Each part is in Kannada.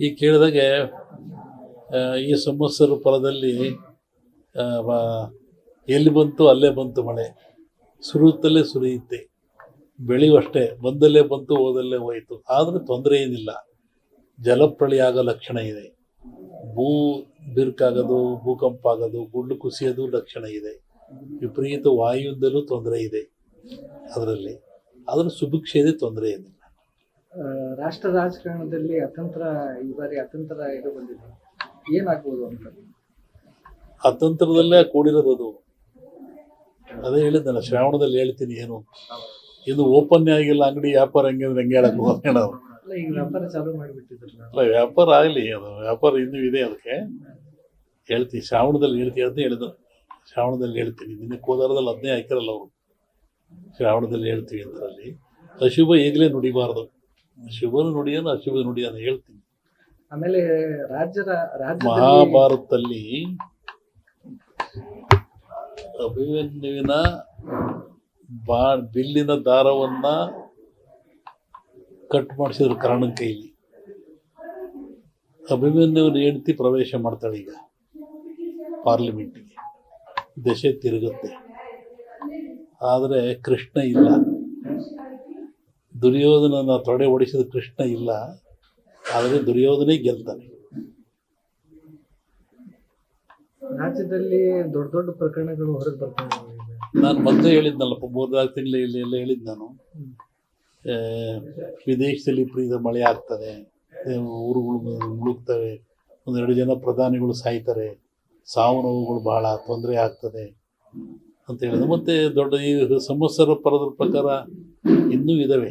ಈ ಕೇಳಿದಾಗೆ ಈ ಸಂವತ್ಸರ ಫಲದಲ್ಲಿ ಎಲ್ಲಿ ಬಂತು ಅಲ್ಲೇ ಬಂತು ಮಳೆ. ಸುರಿಯುತ್ತಲೇ ಸುರಿಯುತ್ತೆ. ಬೆಳೆಯುವಷ್ಟೇ ಬಂದಲ್ಲೇ ಬಂತು, ಹೋದಲ್ಲೇ ಹೋಯಿತು. ಆದರೆ ತೊಂದರೆ ಏನಿಲ್ಲ. ಜಲಪ್ರಳಯ ಆಗೋ ಲಕ್ಷಣ ಇದೆ. ಭೂ ಬಿರುಕಾಗೋದು, ಭೂಕಂಪ ಆಗೋದು ಗುಂಡು ಕುಸಿಯೋದು ಲಕ್ಷಣ ಇದೆ. ವಿಪರೀತ ವಾಯುವಿಂದಲೂ ತೊಂದರೆ ಇದೆ. ಅದರಲ್ಲಿ. ಅದರ ಸುಭಿಕ್ಷೆಯದೇ ತೊಂದರೆ ಏನಿಲ್ಲ. ರಾಷ್ಟ್ರ ರಾಜಕಾರಣದಲ್ಲಿ ಅತಂತ್ರ ಈ ಬಾರಿ ಅತಂತ್ರ ಇದು ಬಂದಿದೆ. ಏನಾಗ್ಬೋದು ಅಂತ? ಅತಂತ್ರದಲ್ಲೇ ಕೂಡಿರೋದು ಅದು. ಅದೇ ಹೇಳಿದ್ದಲ್ಲ ಶ್ರಾವಣದಲ್ಲಿ ಹೇಳ್ತೀನಿ ಏನು. ಇದು ಓಪನ್ ಆಗಿಲ್ಲ ಅಂಗಡಿ ವ್ಯಾಪಾರ ಹಂಗೆ ಅಂದ್ರೆ ಹಂಗೆ ಹೇಳಕ್ ಹೋಗಿ ನಾವು. ಈಗ ವ್ಯಾಪಾರ ಚಾಲೂ ಮಾಡಿಬಿಟ್ಟಿದ್ರಲ್ಲ. ಅಲ್ಲ ವ್ಯಾಪಾರ ಆಗಲಿ ಅದು ವ್ಯಾಪಾರ ಇನ್ನೂ ಇದೆ ಅದಕ್ಕೆ. ಹೇಳ್ತೀನಿ ಶ್ರಾವಣದಲ್ಲಿ ಹೇಳ್ತೀನಿ ಅಂತ ಹೇಳಿದ್ರು ಶ್ರಾವಣದಲ್ಲಿ ಹೇಳ್ತೀನಿ ನಿನ್ನೆ ಕೋಲಾರದಲ್ಲಿ ಅದನ್ನೇ ಹಾಕಿರಲ್ಲ ಅವರು. ಶ್ರಾವಣದಲ್ಲಿ ಹೇಳ್ತೀವಿ ಅಂತರಲ್ಲಿ ಅಶುಭ ಈಗಲೇ ನುಡಿಬಾರ್ದು. ಶುಭನ ನುಡಿಯೋನು ಅಶುಭ ನುಡಿಯೋನು ಹೇಳ್ತೀನಿ. ಆಮೇಲೆ ರಾಜ್ಯದ ಮಹಾಭಾರತದಲ್ಲಿ ಅಭಿಮನ್ಯುವಿನ ಬಾ ಬಿಲ್ಲಿನ ದಾರವನ್ನ ಕಟ್ ಮಾಡಿಸಿದ್ರು ಕಾರಣನ ಕೈಲಿ ಅಭಿಮನ್ಯುವಿನ ಹೆಂಡತಿ ಪ್ರವೇಶ ಮಾಡ್ತಾಳೆ ಈಗ ಪಾರ್ಲಿಮೆಂಟಿಗೆ. ದಶೆ ತಿರುಗುತ್ತೆ. ಆದರೆ ಕೃಷ್ಣ ಇಲ್ಲ. ದುರ್ಯೋಧನನ ತೊಡೆ ಓಡಿಸಿದ ಕೃಷ್ಣ ಇಲ್ಲ ಆದರೆ ದುರ್ಯೋಧನೇ ಗೆಲ್ತಾನೆ. ರಾಜ್ಯದಲ್ಲಿ ದೊಡ್ಡ ದೊಡ್ಡ ಪ್ರಕರಣಗಳು ಹೊರಗೆ ಬರ್ತಾ ನಾನು ಮೊದಲೇ ಹೇಳಿದ್ನಲ್ಲಪ್ಪ ಮೂರ್ನಾಲ್ಕು ತಿಂಗಳ ಇಲ್ಲಿ ಎಲ್ಲ ಹೇಳಿದ್ದು ನಾನು. ವಿದೇಶದಲ್ಲಿ ಪ್ರೀತ ಮಳೆ ಆಗ್ತದೆ ಊರುಗಳು ಮುಳುಗ್ತವೆ ಒಂದೆರಡು ಜನ ಪ್ರಧಾನಿಗಳು ಸಾಯ್ತಾರೆ ಸಾವು ನೋವುಗಳು ಬಹಳ ತೊಂದರೆ ಆಗ್ತದೆ ಅಂತ ಹೇಳಿದ್ರು. ಮತ್ತು ದೊಡ್ಡ ಈ ಸಂವತ್ಸರ ಪರದ ಪ್ರಕಾರ ಇನ್ನೂ ಇದ್ದಾವೆ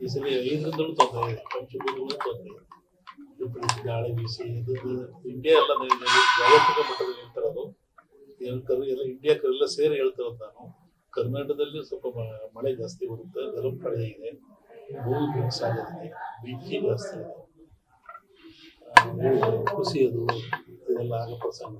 ಈ ಸಲ ತೊಂದರೆ ಇದೆ ತೊಂದರೆ. ಗಾಳಿ ಬೀಸಿ, ಇದು ಜಾಗತಿಕ ಮಟ್ಟದಲ್ಲಿ ಏನು ಎಲ್ಲ ಇಂಡಿಯಾ ಸೇರಿ ನಾನು ಕರ್ನಾಟಕದಲ್ಲಿ ಸ್ವಲ್ಪ ಮಳೆ ಜಾಸ್ತಿ ಬರುತ್ತೆ ಗರಂ ಕಳೆ ಇದೆ. ಭೂಮಿ ಮಿಕ್ಸ್ ಆಗೋದಿದೆ ಬೆಂಕಿ ಜಾಸ್ತಿ ಇದೆ. ಕುಸಿಯೋದು ಇದೆಲ್ಲ ಆಗ ಪ್ರಸಂಗ